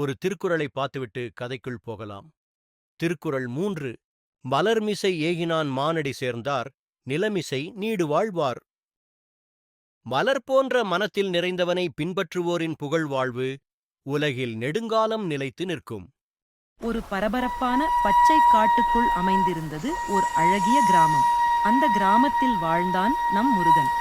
ஒரு திருக்குறளை பார்த்துவிட்டு கதைக்குள் போகலாம். திருக்குறள் மூன்று மலர்மிசை ஏகினான் மானடி சேர்ந்தார் நிலமிசை நீடு வாழ்வார். மலர் போன்ற மனத்தில் நிறைந்தவனை பின்பற்றுவோரின் புகழ் வாழ்வு உலகில் நெடுங்காலம் நிலைத்து நிற்கும். ஒரு பரபரப்பான பச்சை காட்டுக்குள் அமைந்திருந்தது ஓர் அழகிய கிராமம். அந்த கிராமத்தில் வாழ்ந்தான் நம் முருகன்.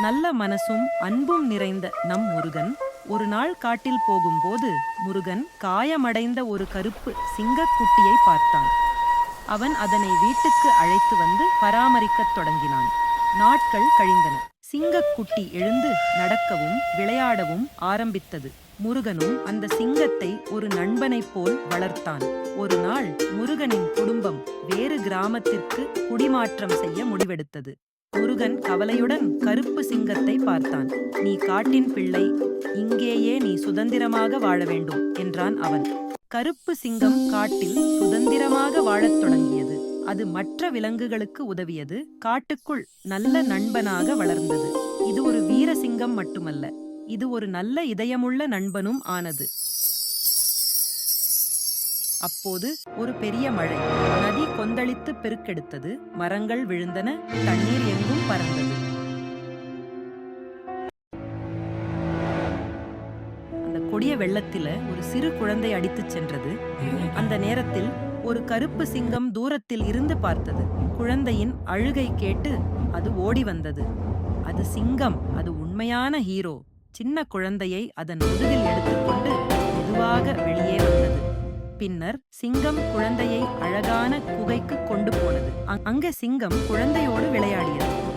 நல்ல மனசும் அன்பும் நிறைந்த நம் முருகன். ஒரு நாள் காட்டில் போகும்போது முருகன் காயமடைந்த ஒரு கருப்பு சிங்கக்குட்டியை பார்த்தான். அவன் அதனை வீட்டுக்கு அழைத்து வந்து பராமரிக்கத் தொடங்கினான். நாட்கள் கழிந்தன. சிங்கக்குட்டி எழுந்து நடக்கவும் விளையாடவும் ஆரம்பித்தது. முருகனும் அந்த சிங்கத்தை ஒரு நண்பனைப் போல் வளர்த்தான். ஒரு நாள் முருகனின் குடும்பம் வேறு கிராமத்திற்கு குடிமாற்றம் செய்ய முடிவெடுத்தது. முருகன் கவலையுடன் கருப்பு சிங்கத்தை பார்த்தான். நீ காட்டின் பிள்ளை இங்கேயே நீ சுதந்திரமாக வாழ வேண்டும் என்றான் அவன். கருப்பு சிங்கம் காட்டில் சுதந்திரமாக வாழத் தொடங்கியது. அது மற்ற விலங்குகளுக்கு உதவியது. காட்டுக்குள் நல்ல நண்பனாக வளர்ந்தது. இது ஒரு வீர சிங்கம் மட்டுமல்ல இது ஒரு நல்ல இதயமுள்ள நண்பனும் ஆனது. அப்போது ஒரு பெரிய மழை. நதி கொந்தளித்து பெருக்கெடுத்தது. மரங்கள் விழுந்தன. தண்ணீர் எங்கும் பறந்தது. கொடிய வெள்ளத்தில ஒரு சிறு குழந்தை அடித்துச் சென்றது. அந்த நேரத்தில் ஒரு கருப்பு சிங்கம் தூரத்தில் இருந்து பார்த்தது. குழந்தையின் அழுகை கேட்டு அது ஓடி வந்தது. அது சிங்கம் அது உண்மையான ஹீரோ. சின்ன குழந்தையை அதன் முதுகில் எடுத்துக்கொண்டு மெதுவாக வெளியே வந்தது. பின்னர் சிங்கம் குழந்தையை அழகான குகைக்கு கொண்டு போனது. அங்க சிங்கம் குழந்தையோடு விளையாடியது.